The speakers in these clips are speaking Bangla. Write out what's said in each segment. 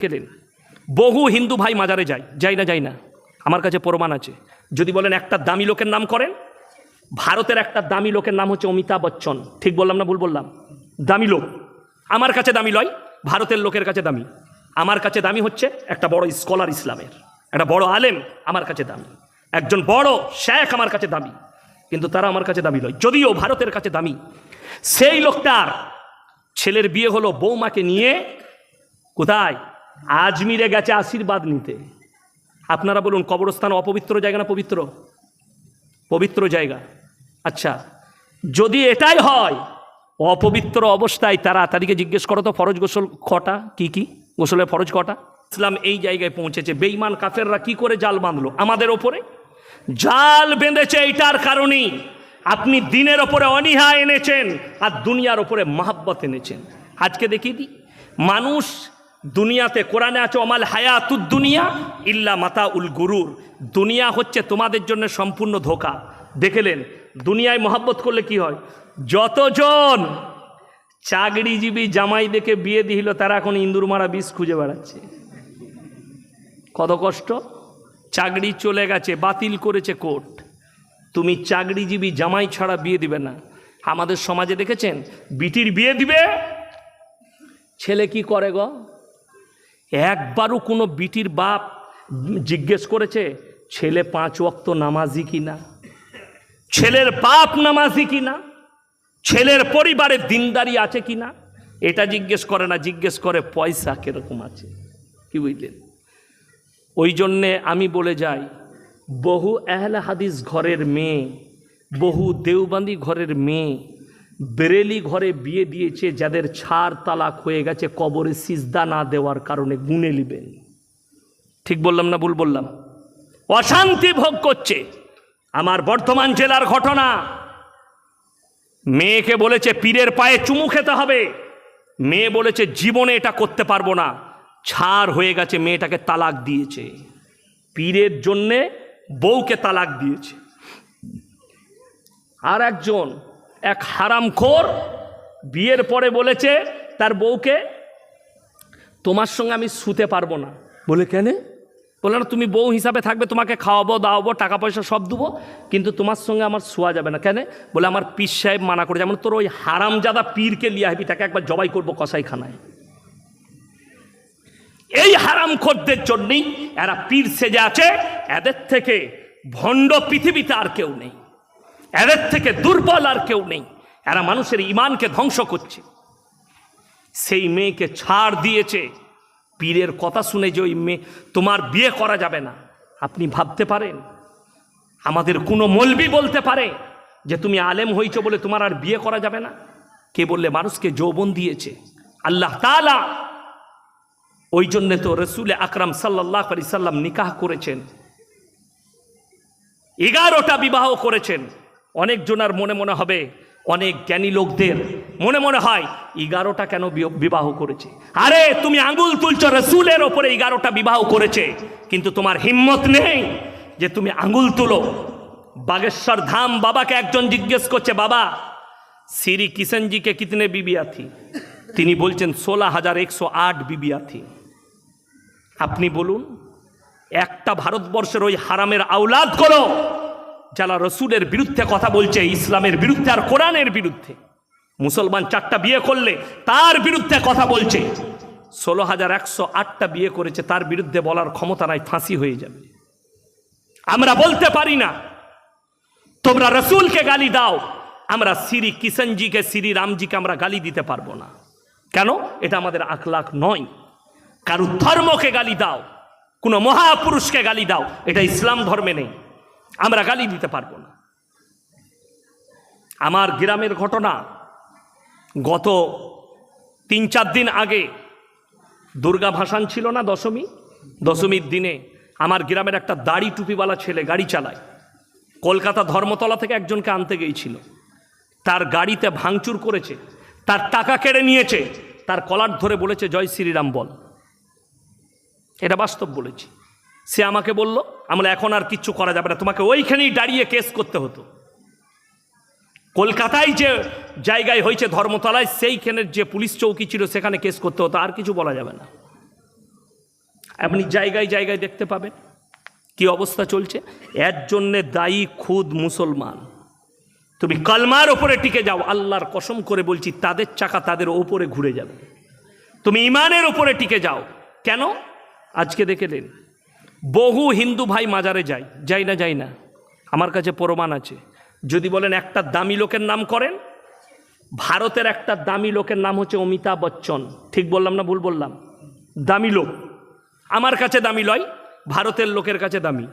গেলেন বহু হিন্দু ভাই মাজারে যায় যাই না যাই না। আমার কাছে প্রমাণ আছে। যদি বলেন একটা দামি লোকের নাম করেন, ভারতের একটা দামি লোকের নাম হচ্ছে অমিতাভ বচ্চন। ঠিক বললাম না ভুল বললাম? দামি লোক। আমার কাছে দামি লয়, ভারতের লোকের কাছে দামি। আমার কাছে দামি হচ্ছে একটা বড় স্কলার ইসলামের। একটা বড় আলেম আমার কাছে দামি। একজন বড় শেখ আমার কাছে দামি। কিন্তু তারা আমার কাছে দামি লয়। যদিও ভারতের কাছে দামি। সেই লোকটার ছেলের বিয়ে হলো বৌমাকে নিয়ে কোথায়? আজমিরে গেছে আশীর্বাদ নিতে। আপনারা বলুন, কবরস্থান অপবিত্র জায়গা না পবিত্র? পবিত্র জায়গা। আচ্ছা যদি এটাই হয়, অপবিত্র অবস্থায় তারা তাদেরকে জিজ্ঞেস করো তো, ফরজ গোসল কটা? কি কি? গোসলের ফরজ কটা? ইসলাম এই জায়গায় পৌঁছেছে। বেইমান কাফেররা কি করে জাল বাঁধলো? আমাদের ওপরে? জাল বেঁধেছে এইটার কারণেই। আপনি দিনের ওপরে অনীহা এনেছেন আর দুনিয়ার ওপরে মাহাব্বত এনেছেন। আজকে দেখি দিই, মানুষ দুনিয়াতে কোরআনে আছে অমাল হায়াতুদ দুনিয়া ইল্লা মাতা উল গুরুর। দুনিয়া হচ্ছে তোমাদের জন্য সম্পূর্ণ ধোকা। দেখেলেন, দুনিয়ায় মহাব্বত করলে কি হয়? যতজন চাকরিজীবী জামাই দেখে বিয়ে দিল, তারা এখন ইন্দুর মারা বিষ খুঁজে বেড়াচ্ছে। কত কষ্ট? চাকরি চলে গেছে, বাতিল করেছে কোর্ট। তুমি চাকরিজীবী জামাই ছাড়া বিয়ে দিবে না। আমাদের সমাজে দেখেছেন, বিটির বিয়ে দিবে, ছেলে কি করে গো? একবারও কোনো বিটির বাপ জিজ্ঞেস করেছে, ছেলে পাঁচ ওয়াক্ত নামাজি কিনা ছেলের বাপ নামাজি কিনা ছেলের পরিবারে দিনদারি আছে কিনা এটা জিজ্ঞেস করে না, জিজ্ঞেস করে, পয়সা কীরকম আছে? কি বুঝলেন? ওই জন্যে আমি বলে যাই, বহু আহলে হাদিস ঘরের মেয়ে, বহু দেওবান্দি ঘরের মেয়ে বেরেলি ঘরে বিয়ে দিয়েছে, যাদের ছাড় তালাক হয়ে গেছে, কবরে সিজদা না দেওয়ার কারণে গুনে নিবেন। ঠিক বললাম না ভুল বললাম? অশান্তি ভোগ করছে। আমার বর্ধমান জেলার ঘটনা। মেয়েকে বলেছে, পীরের পায়ে চুমু খেতে হবে। মেয়ে বলেছে, জীবনে এটা করতে পারব না। ছাড় হয়ে গেছে, মেয়েটাকে তালাক দিয়েছে। পীরের জন্যে বউকে তালাক দিয়েছে। আর একজন এক হারামখোর বিয়ের পরে বলেছে তার বউকে তোমার সঙ্গে আমি শুতে পারব না। বলে কেন? বলে না তুমি বউ হিসাবে থাকবে তোমাকে খাওয়াবো দাওয়াবো টাকা পয়সা সব দেবো কিন্তু তোমার সঙ্গে আমার শোয়া যাবে না। কেন? বলে আমার পীর সাহেব মানা করে যেমন তোর ওই হারামজাদা পীরকে লিয়ে আসবি তাকে একবার জবাই করব কসাইখানায়। এই হারাম খোরদের জন্যই এরা পীর সেজে আছে। এদের থেকে ভণ্ড পৃথিবীতে আর কেউ নেই। এদের থেকে দুর্বল আর কেউ নেই। এরা মানুষের ইমানকে ধ্বংস করছে। সেই মেয়েকে ছাড় দিয়েছে। পীরের কথা শুনে যে ওই মেয়ে, তোমার বিয়ে করা যাবে না। আপনি ভাবতে পারেন? আমাদের কোনো মলবি বলতে পারে যে তুমি আলেম হইছো বলে তোমার আর বিয়ে করা যাবে না? কে বললে, মানুষকে যৌবন দিয়েছে। আল্লাহ তালা ওই জন্যে তো রসুল আকরাম সাল্লাহ আলি সাল্লাম নিকাহ করেছেন। এগারোটা বিবাহ করেছেন। অনেক জনার মনে মনে হবে, অনেক জ্ঞানী লোকদের মনে মনে হয়, এগারোটা কেন বিবাহ করেছে? আরে, তুমি আঙ্গুল তুলছ রসুলের ওপরে এগারোটা বিবাহ করেছে, কিন্তু তোমার হিম্মত নেই যে তুমি আঙ্গুল তুলো। বাগেশ্বর ধাম বাবাকে একজন জিজ্ঞেস করছে, বাবা শ্রী কিষণজিকে কিতনে বিবিয়া তিনি বলছেন, ষোলো হাজার একশো আট বিবিয়া আপনি বলুন, একটা ভারতবর্ষের ওই হারামের আওলাদ করো। যারা রসুলের বিরুদ্ধে কথা বলছে, ইসলামের বিরুদ্ধে আর কোরআনের বিরুদ্ধে। মুসলমান চারটা বিয়ে করলে তার বিরুদ্ধে কথা বলছে। ষোলো হাজার একশো আটটা বিয়ে করেছে, তার বিরুদ্ধে বলার ক্ষমতা নাই, ফাঁসি হয়ে যাবে। আমরা বলতে পারি না, তোমরা রসুলকে গালি দাও, আমরা শ্রী কিষণজিকে শ্রী রামজিকে আমরা গালি দিতে পারব না। কেন? এটা আমাদের আখলাখ নয়। কারও ধর্মকে গালি দাও, কোনো মহাপুরুষকে গালি দাও, এটা ইসলাম ধর্মে নেই। আমরা গালি দিতে পারব না। আমার গ্রামের ঘটনা, গত তিন চার দিন আগে দুর্গা ভাসান ছিল না দশমী? দশমীর দিনে আমার গ্রামের একটা দাড়ি টুপিওয়ালা ছেলে গাড়ি চালায়। কলকাতা ধর্মতলা থেকে একজনকে আনতে গিয়েছিল। তার গাড়িতে ভাঙচুর করেছে, তার টাকা কেড়ে নিয়েছে, তার কলার ধরে বলেছে, জয় শ্রীরাম বল। এটা বাস্তব বলেছি। সে আমাকে বলল আমরা এখন আর কিচ্ছু করা যাবে না। তোমাকে ওইখানেই দাঁড়িয়ে কেস করতে হতো। কলকাতায় যে জায়গায় হয়েছে ধর্মতলায়, সেইখানের যে পুলিশ চৌকি ছিল, সেখানে কেস করতে হতো। আর কিছু বলা যাবে না। আপনি জায়গায় জায়গায় দেখতে পাবেন কি অবস্থা চলছে। এর জন্যে দায়ী খুদ মুসলমান। তুমি কালমার ওপরে টিকে যাও, আল্লাহর কসম করে বলছি, তাদের চাকা তাদের ওপরে ঘুরে যাবে। তুমি ইমানের ওপরে টিকে যাও। কেন? আজকে দেখে নেন। বহু হিন্দু ভাই মাজারে যায় যাই না যাই না। আমার কাছে প্রমাণ আছে। যদি বলেন একটা দামি লোকের নাম করেন, ভারতের একটা দামি লোকের নাম হচ্ছে অমিতাভ বচ্চন। ঠিক বললাম না ভুল বললাম? দামি লোক। আমার কাছে দামি লয়, ভারতের লোকের কাছে দামি।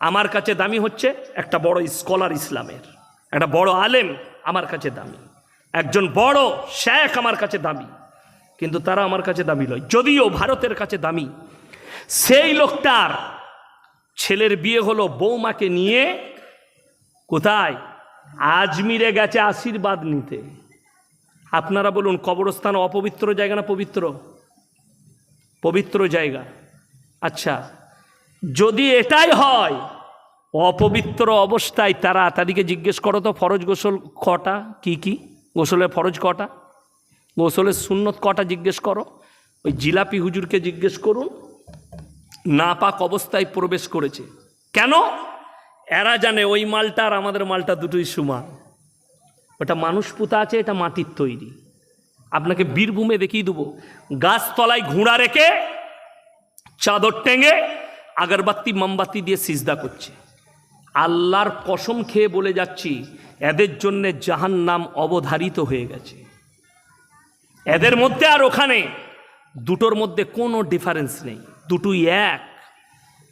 আমার কাছে দামি হচ্ছে একটা বড় স্কলার ইসলামের। একটা বড় আলেম আমার কাছে দামি। একজন বড় শেখ আমার কাছে দামি। কিন্তু তারা আমার কাছে দামি লয়। যদিও ভারতের কাছে দামি সেই লোকটার ছেলের বিয়ে হলো বৌমাকে নিয়ে কোথায়? আজমিরে গেছে আশীর্বাদ নিতে। আপনারা বলুন, কবরস্থান অপবিত্র জায়গা না পবিত্র? পবিত্র জায়গা। আচ্ছা যদি এটাই হয়, অপবিত্র অবস্থায় তারা তাদেরকে জিজ্ঞেস করো তো, ফরজ গোসল কটা? কি কি? গোসলের ফরজ কটা? গোসলের সুন্নত কটা জিজ্ঞেস করো? ওই জিলাপি হুজুরকে জিজ্ঞেস করুন। নাপাক অবস্থায় প্রবেশ করেছে। কেন? এরা জানে ওই মালটা আর আমাদের মালটা দুটোই সমান। ওটা মানুষ পুঁতা আছে, এটা মাটির তৈরি। আপনাকে বীরভূমে দেখিয়ে দেবো। গাছতলায় ঘোড়া রেখে চাদর টেঙে আগরবাতি, মোমবাতি দিয়ে সিজদা করছে। আল্লাহর কসম খেয়ে বলে যাচ্ছি, এদের জন্যে জাহান নাম অবধারিত হয়ে গেছে। এদের মধ্যে আর ওখানে দুটোর মধ্যে কোনো ডিফারেন্স নেই। দুটোই এক।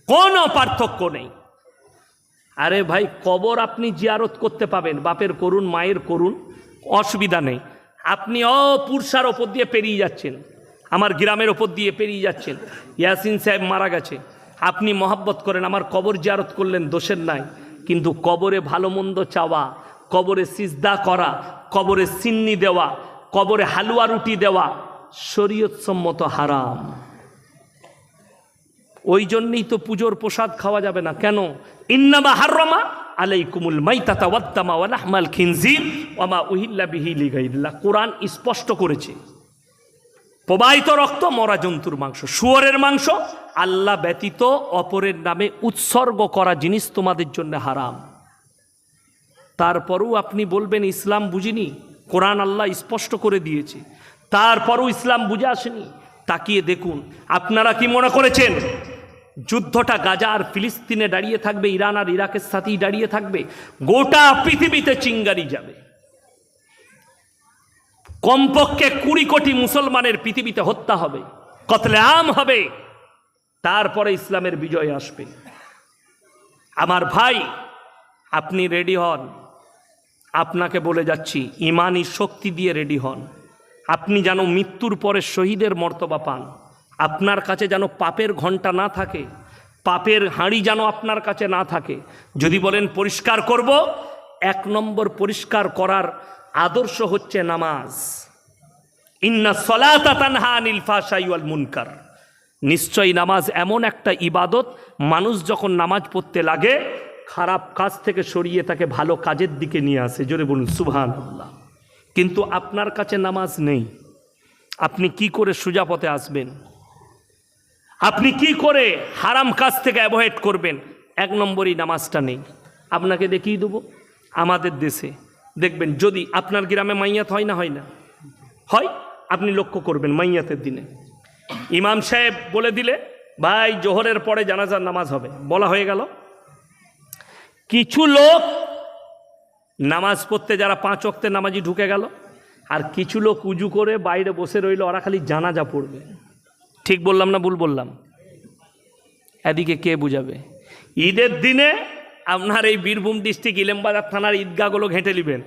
কোনো পার্থক্য নেই। আরে ভাই, কবর আপনি জিয়ারত করতে পাবেন, বাপের করুন মায়ের করুন অসুবিধা নেই। আপনি অপুরসার ওপর দিয়ে পেরিয়ে যাচ্ছেন, আমার গ্রামের ওপর দিয়ে পেরিয়ে যাচ্ছেন। ইয়াসিন সাহেব মারা গেছে। আপনি মহাব্বত করেন, আমার কবর জিয়ারত করলেন, দোষের নাই। কিন্তু কবরে ভালো মন্দ চাওয়া, কবরে সিজদা করা, কবরে সিন্নি দেওয়া, কবরে হালুয়া রুটি দেওয়া শরীয়তসম্মত হারাম। ওই জন্যই তো পুজোর প্রসাদ খাওয়া যাবে না। কেন? ইন্নামা হাররমা আলাইকুমুল মাইতাতা ওয়াত্তামা ওয়া লাহমাল খিনজির ওয়ামা উহিল্লা বিহি লিগাইল্লাহ কোরআন স্পষ্ট করেছে। প্রবাহিত রক্ত, মরা জন্তুর মাংস, শুয়োরের মাংস, আল্লাহ ব্যতীত অপরের নামে উৎসর্গ করা জিনিস তোমাদের জন্য হারাম। তারপরও আপনি বলবেন, ইসলাম বুঝিনি? কোরআন আল্লাহ স্পষ্ট করে দিয়েছে। তারপরও ইসলাম বুঝে আসেনি? তাকিয়ে দেখুন, আপনারা কি মনে করেছেন? যুদ্ধটা গাজা আর ফিলিস্তিনে দাঁড়িয়ে থাকবে, ইরান আর ইরাকের সাথেই দাঁড়িয়ে থাকবে, গোটা পৃথিবীতে চিঙ্গারি যাবে। কমপক্ষে কুড়ি কোটি মুসলমানের পৃথিবীতে হত্যা হবে, কতলে আম হবে, তারপরে ইসলামের বিজয় আসবে। আমার ভাই, আপনি রেডি হন। আপনাকে বলে যাচ্ছি, ইমানি শক্তি দিয়ে রেডি হন। আপনি যেন মৃত্যুর পরে শহীদের মর্তবা পান। আপনার কাছে যেন পাপের ঘণ্টা না থাকে, পাপের হাঁড়ি যেন আপনার কাছে না থাকে। যদি বলেন পরিষ্কার করব, এক নম্বর পরিষ্কার করার আদর্শ হচ্ছে নামাজ। ইন্না সলাতা তানহা আনিল ফাশাই মুনকার। নিশ্চয়ই নামাজ এমন একটা ইবাদত, মানুষ যখন নামাজ পড়তে লাগে, খারাপ কাজ থেকে সরিয়ে তাকে ভালো কাজের দিকে নিয়ে আসে। জোরে বলুন সুবহান আল্লাহ কিন্তু আপনার কাছে নামাজ নেই। আপনি কি করে সোজা পথে আসবেন? আপনি কি করে হারাম কাজ থেকে অ্যাভয়েড করবেন? এক নম্বরই নামাজটা নেই। আপনাকে দেখিয়ে দেবো। আমাদের দেশে দেখবেন, যদি আপনার গ্রামে মাইয়াত হয় না হয় না। হয়, আপনি লক্ষ্য করবেন মাইয়াতের দিনে। ইমাম সাহেব বলে দিলে, ভাই, জোহরের পরে জানাজার নামাজ হবে। বলা হয়ে গেল। কিছু লোক নামাজ পড়তে যারা পাঁচ অক্তে নামাজি ঢুকে গেল, আর কিছু লোক উজু করে বাইরে বসে রইল, ওরা খালি জানাজা পড়বে। ঠিক বললাম না ভুল বললাম? এদিকে কে বুঝাবে? ঈদের দিনে আপনার এই বীরভূম ডিস্ট্রিক্ট ইলেমবাজার থানার ঈদগাহগুলো ঘেঁটে নেবেন।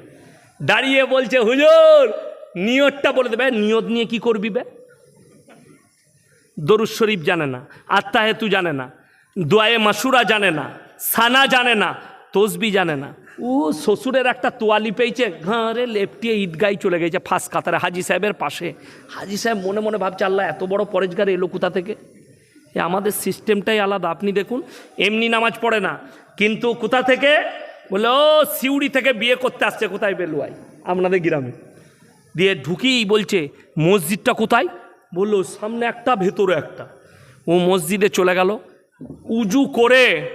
দাঁড়িয়ে বলছে, হুজুর, নিয়তটা বলে দেবে। নিয়ত নিয়ে কি করবি বে? দরুদ শরীফ জানে না আত্মা হেতু জানে না, দোয়ায়ে মাসুরা জানে না, সানা জানে না, তসবি জানে না। ও শ্বশুরের একটা তোয়ালি পেয়েছে। ঘরে লেপটিয়ে ঈদগাই চলে গেছে ফাঁস কাতারে হাজি সাহেবের পাশে। হাজি সাহেব মনে মনে ভাবছে, আল্লাহ, এত বড় পরেজগার এলো কোথা থেকে? এ আমাদের সিস্টেমটাই আলাদা। আপনি দেখুন, এমনি নামাজ পড়ে না, কিন্তু কোথা থেকে? বলে, ও, সিউড়ি থেকে বিয়ে করতে আসছে কোথায় বেলুয়াই আপনাদের গ্রামে। দিয়ে ঢুকিই বলছে, মসজিদটা কোথায়? বলল, সামনে একটা, ভেতরে একটা। ও মসজিদে চলে গেল। উজু করে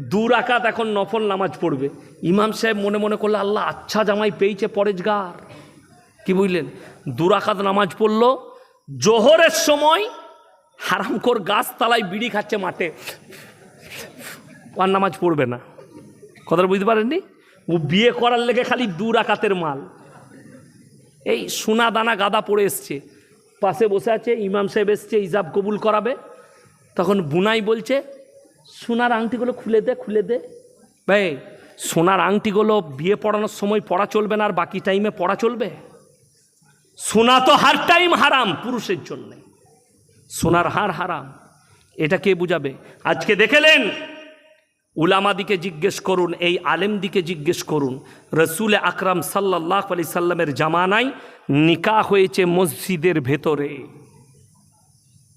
দু রাকাত এখন নফল নামাজ পড়বে। ইমাম সাহেব মনে মনে করলে, আল্লাহ আচ্ছা জামাই পেয়েছে পরেজগার। কি বুঝলেন? দুরাকাত নামাজ পড়ল, জোহরের সময় হারামকোর গাছতলায় বিড়ি খাচ্ছে মাঠে। আর নামাজ পড়বে না। কথাটা বুঝতে পারেননি? ও বিয়ে করার লেগে খালি দু রাকাতের মাল। এই সোনা দানা গাদা পড়ে এসছে। পাশে বসে আছে, ইমাম সাহেব এসছে ইজাব কবুল করাবে। তখন বুনাই বলছে সোনার আংটিগুলো খুলে দে খুলে দে। ভাই, সোনার আংটিগুলো বিয়ে পড়ানোর সময় পড়া চলবে না আর বাকি টাইমে পড়া চলবে? সোনা তো হার টাইম হারাম পুরুষের জন্য। সোনার হার হারাম। এটা কে বুঝাবে? আজকে দেখেলেন? উলামাদিকে জিজ্ঞেস করুন, এই আলেমদিকে জিজ্ঞেস করুন। রসুল আকরাম সাল্লাহ আলি সাল্লামের জামানায় নিকা হয়েছে মসজিদের ভেতরে।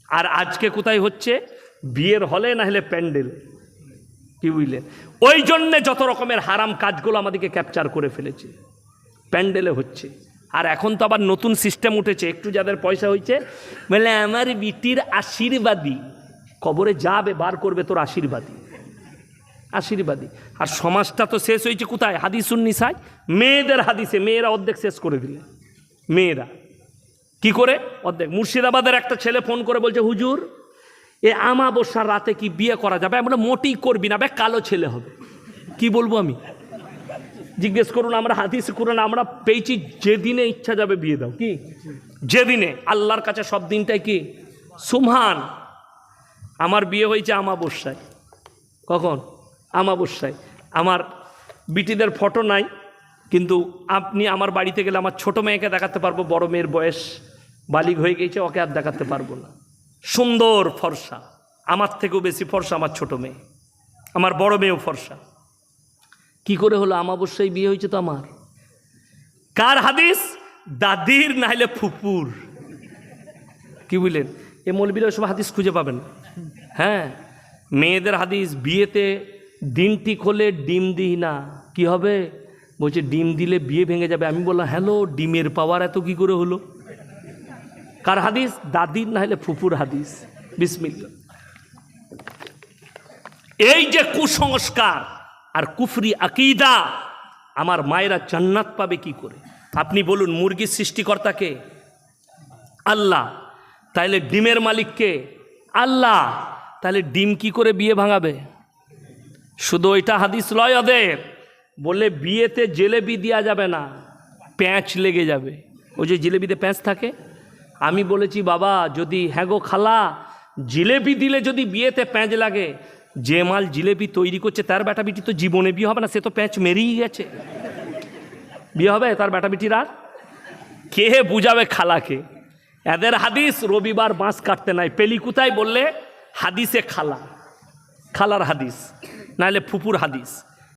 আর আজকে কোথায় হচ্ছে? বিয়ের হলে না হলে প্যান্ডেল, কি বুঝলেন ওই জন্যে যত রকমের হারাম কাজগুলো আমাদেরকে ক্যাপচার করে ফেলেছে। প্যান্ডেলে হচ্ছে। আর এখন তো আবার নতুন সিস্টেম উঠেছে, একটু যাদের পয়সা হয়েছে, বলে আমার বিটির আশীর্বাদী। কবরে যাবে, বার করবে তোর আশীর্বাদী। আশীর্বাদী। আর সমাজটা তো শেষ হয়েছে কোথায়? হাদিসুন নিসায়। মেয়েদের হাদিসে, মেয়েরা অর্ধেক শেষ করে দিলে। মেয়েরা। কি করে? অর্ধেক। মুর্শিদাবাদের একটা ছেলে ফোন করে বলছে, হুজুর এ আমাবস্যার রাতে কি বিয়ে করা যাবে আমরা মোটেই করবি না। বে কালো ছেলে হবে। কি বলব আমি? জিজ্ঞেস করুন, আমরা হাদিস করুন আমরা পেয়েছি, যেদিনে ইচ্ছা যাবে বিয়ে দাও। কি? যেদিনে। আল্লাহর কাছে সব দিনটাই কি? সুমহান আমার বিয়ে হয়েছে আমাবস্যায়। কখন? আমাবস্যায়। আমার বিটিদের ফটো নাই, কিন্তু আপনি আমার বাড়িতে গেলে আমার ছোট মেয়েকে দেখাতে পারব, বড় মেয়ের বয়স বালিগ হয়ে গেছে, ওকে আর দেখাতে পারব না। সুন্দর ফর্সা। আমার থেকেও বেশি ফর্সা আমার ছোট মেয়ে। আমার বড় মেয়েও ফর্সা। কি করে হলো? আমাবস্যায় বিয়ে হয়েছে তো আমার। কার হাদিস? দাদির নাহলে ফুপুর। কি বুঝলেন? এ মৌলবীরা সব হাদিস খুঁজে পাবেন হ্যাঁ মেয়েদের হাদিস, বিয়েতে ডিম ঠিক হলে ডিম দিই না। কি হবে? বলছে, ডিম দিলে বিয়ে ভেঙে যাবে। আমি বললাম, হ্যালো, ডিমের পাওয়ার এত কি করে হলো? কার হাদিস? দাদির না হলে ফুপুর হাদিস। বিসমিল্লা এই যে কুসংস্কার আর কুফরি আকিদা, আমার মায়েরা জান্নাত পাবে কি করে? আপনি বলুন মুরগির সৃষ্টিকর্তাকে? আল্লাহ। তাইলে ডিমের মালিককে? আল্লাহ। তাহলে ডিম কি করে বিয়ে ভাঙাবে? শুধু ওইটা হাদিস লয় ওদের। বললে বিয়েতে জেলেবি দেওয়া যাবে না, প্যাঁচ লেগে যাবে। ওই যে জিলেবিতে প্যাঁচ থাকে? আমি বলেছি, বাবা, যদি হ্যাঁ গো খালা, জিলেপি দিলে যদি বিয়েতে প্যাঁচ লাগে, যে মাল জিলেপি তৈরি করছে, তার বেটা বিটি তো জীবনে বিয়ে হবে না, সে তো প্যাঁচ মেরেই গেছে। বিয়ে হবে তার বেটা বিটির আর? কে বুঝাবে খালাকে? এদের হাদিস রবিবার বাঁশ কাটতে নাই। পেলি কোথায় বললে? হাদিসে খালা। খালার হাদিস, নাহলে ফুপুর হাদিস।